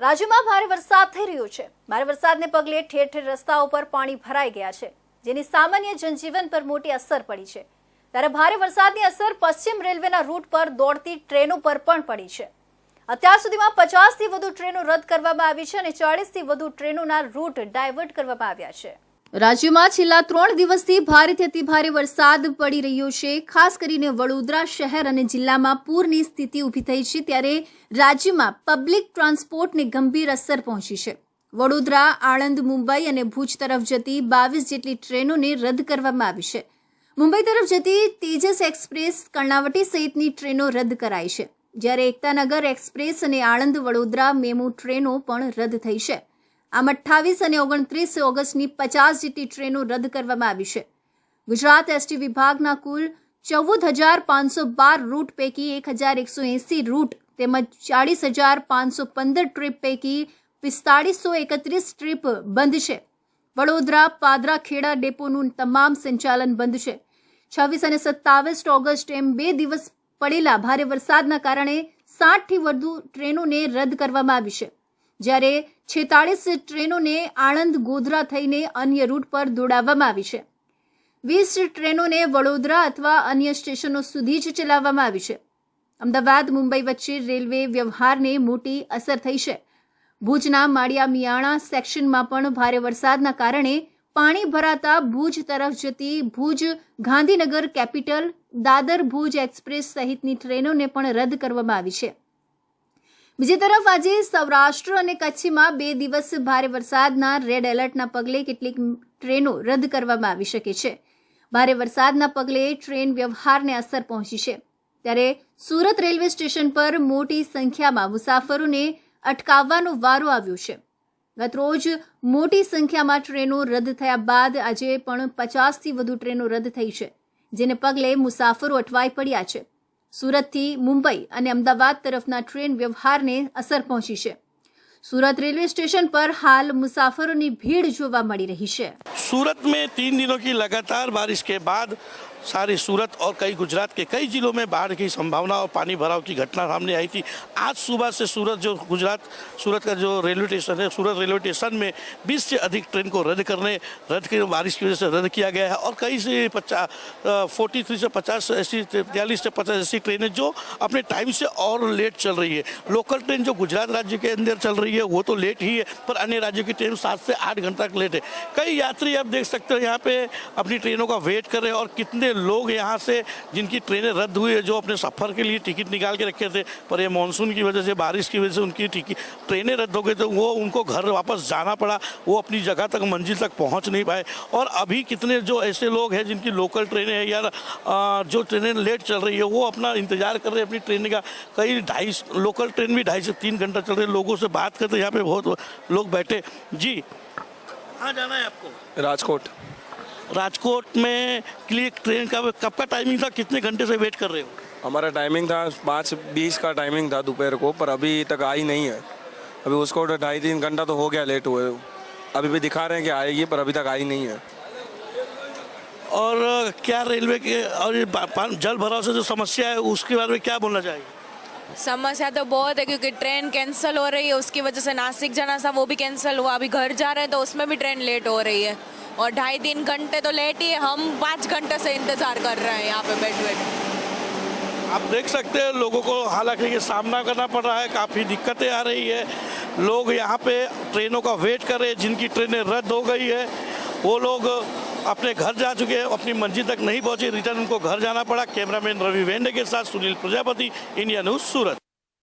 રાજ્યમાં ભારે વરસાદ થઈ રહ્યો છે. ભારે વરસાદને પગલે ઠેર ઠેર રસ્તાઓ પર પાણી ભરાઈ ગયા છે, જેની સામાન્ય જનજીવન પર મોટી અસર પડી છે. ત્યારે ભારે વરસાદની અસર પશ્ચિમ રેલવેના રૂટ પર દોડતી ટ્રેનો પર પણ પડી છે. અત્યાર સુધીમાં પચાસથી વધુ ટ્રેનો રદ કરવામાં આવી છે અને ચાળીસથી વધુ ટ્રેનોના રૂટ ડાયવર્ટ કરવામાં આવ્યા છે. રાજ્યમાં છેલ્લા ત્રણ દિવસથી ભારેથી અતિ ભારે વરસાદ પડી રહ્યો છે. ખાસ કરીને વડોદરા શહેર અને જિલ્લામાં પૂરની સ્થિતિ ઊભી થઈ છે ત્યારે રાજ્યમાં પબ્લિક ટ્રાન્સપોર્ટને ગંભીર અસર પહોંચી છે. વડોદરા, આણંદ, મુંબઈ અને ભુજ તરફ જતી બાવીસ જેટલી ટ્રેનોને રદ કરવામાં આવી છે. મુંબઈ તરફ જતી તેજસ એક્સપ્રેસ કર્ણાવટી સહિતની ટ્રેનો રદ કરાઈ છે. જ્યારે એકતાનગર એક્સપ્રેસ અને આણંદ વડોદરા મેમુ ટ્રેનો પણ રદ થઈ છે. આમ અઠ્ઠાવીસ અને ઓગણત્રીસ ઓગસ્ટની પચાસ જેટલી ટ્રેનો રદ કરવામાં આવી છે. ગુજરાત એસટી વિભાગના કુલ ચૌદ હજાર પાંચસો બાર રૂટ પૈકી એક હજાર એકસો એંસી રૂટ તેમજ ચાળીસ હજાર પાંચસો પંદર ટ્રીપ પૈકી પિસ્તાળીસો એકત્રીસ ટ્રીપ બંધ છે. વડોદરા, પાદરા, ખેડા ડેપોનું તમામ સંચાલન બંધ છે. છવ્વીસ અને સત્તાવીસ ઓગસ્ટ એમ બે દિવસ પડેલા ભારે વરસાદના કારણે સાઠથી વધુ ટ્રેનોને રદ કરવામાં આવી છે. જ્યારે છેતાળીસ ટ્રેનોને આણંદ ગોધરા થઈને અન્ય રૂટ પર દોડાવવામાં આવી છે. વીસ ટ્રેનોને વડોદરા અથવા અન્ય સ્ટેશનો સુધી જ ચલાવવામાં આવી છે. અમદાવાદ, મુંબઈ વચ્ચે રેલવે વ્યવહારને મોટી અસર થઈ છે. ભુજના માળિયા મિયાણા સેક્શનમાં પણ ભારે વરસાદના કારણે પાણી ભરાતા ભુજ તરફ જતી ભુજ ગાંધીનગર કેપિટલ દાદર ભુજ એક્સપ્રેસ સહિતની ટ્રેનોને પણ રદ કરવામાં આવી છે. બીજી તરફ આજે સૌરાષ્ટ્ર અને કચ્છમાં બે દિવસ ભારે વરસાદના રેડ એલર્ટના પગલે કેટલીક ટ્રેનો રદ કરવામાં આવી શકે છે. ભારે વરસાદના પગલે ટ્રેન વ્યવહારને અસર પહોંચી છે. ત્યારે સુરત રેલવે સ્ટેશન પર મોટી સંખ્યામાં મુસાફરોને અટકાવવાનો વારો આવ્યો છે. ગતરોજ મોટી સંખ્યામાં ટ્રેનો રદ થયા બાદ આજે પણ પચાસથી વધુ ટ્રેનો રદ થઈ છે, જેને પગલે મુસાફરો અટવાઈ પડ્યા છે. સુરતથી મુંબઈ અને અમદાવાદ તરફના ટ્રેન વ્યવહારને અસર પહોંચી છે. સુરત રેલવે સ્ટેશન પર હાલ મુસાફરોની ભીડ જોવા મળી રહી છે सूरत में तीन दिनों की लगातार बारिश के बाद सारे सूरत और कई गुजरात के कई जिलों में बाढ़ की संभावना और पानी भराव की घटना सामने आई थी आज सुबह से सूरत जो गुजरात सूरत का जो रेलवे स्टेशन है सूरत रेलवे स्टेशन में 20 से अधिक ट्रेन को रद्द करने रद्द की बारिश की वजह से रद्द किया गया है और कई से पचास फोर्टी थ्री से पचास ऐसी बयालीस से पचास ऐसी ट्रेनें जो अपने टाइम से और लेट चल रही है लोकल ट्रेन जो गुजरात राज्य के अंदर चल रही है, वो तो लेट ही है, पर अन्य राज्यों की ट्रेन सात से आठ घंटा तक लेट है। कई यात्री आप देख सकते हो यहाँ पे अपनी ट्रेनों का वेट कर रहे हैं और कितने लोग यहाँ से जिनकी ट्रेनें रद्द हुई है, जो अपने सफ़र के लिए टिकट निकाल के रखे थे, पर ये मानसून की वजह से, बारिश की वजह से उनकी टिकट ट्रेनें रद्द हो गई तो वो, उनको घर वापस जाना पड़ा, वो अपनी जगह तक, मंजिल तक पहुँच नहीं पाए। और अभी कितने जो ऐसे लोग हैं, जिनकी लोकल ट्रेनें हैं, या जो ट्रेनें लेट चल रही है, वो अपना इंतज़ार कर रहे हैं अपनी ट्रेन का। कई ढाई, लोकल ट्रेन भी ढाई से तीन घंटा चल रही है, लोगों से बात करते यहाँ पे बहुत लोग बैठे। जी। कहाँ जाना है आपको? राजकोट। राजकोट में के लिए ट्रेन का कब का टाइमिंग था? कितने घंटे से वेट कर रहे हो? हमारा टाइमिंग था पाँच बीस का टाइमिंग था दोपहर को पर अभी तक आई नहीं है। अभी उसको तो ढाई तीन घंटा तो हो गया लेट हुए। अभी भी दिखा रहे हैं कि आएगी पर अभी तक आई नहीं है। और क्या रेलवे के और जल भराव से जो समस्या है उसके बारे में क्या बोलना चाहेंगे? समस्या तो बहुत है क्योंकि ट्रेन कैंसिल हो रही है, उसकी वजह से नासिक जाना था, वो भी कैंसिल हुआ। अभी घर जा रहे हैं तो उसमें भी ट्रेन लेट हो रही है। और ढाई तीन घंटे तो लेट ही है। हम पाँच घंटे से इंतज़ार कर रहे हैं यहाँ पे बैठ बैठ। आप देख सकते हैं, लोगों को हालाँकि ये सामना करना पड़ रहा है, काफ़ी दिक्कतें आ रही है। लोग यहाँ पे ट्रेनों का वेट कर रहे हैं, जिनकी ट्रेनें रद्द हो गई है, वो लोग अपने घर जा चुके हैं अपनी मंजिल तक नहीं पहुंचे रिटर्न उनको घर जाना पड़ा कैमरामैन रवि वेंडे के साथ सुनील प्रजापति इंडिया न्यूज सूरत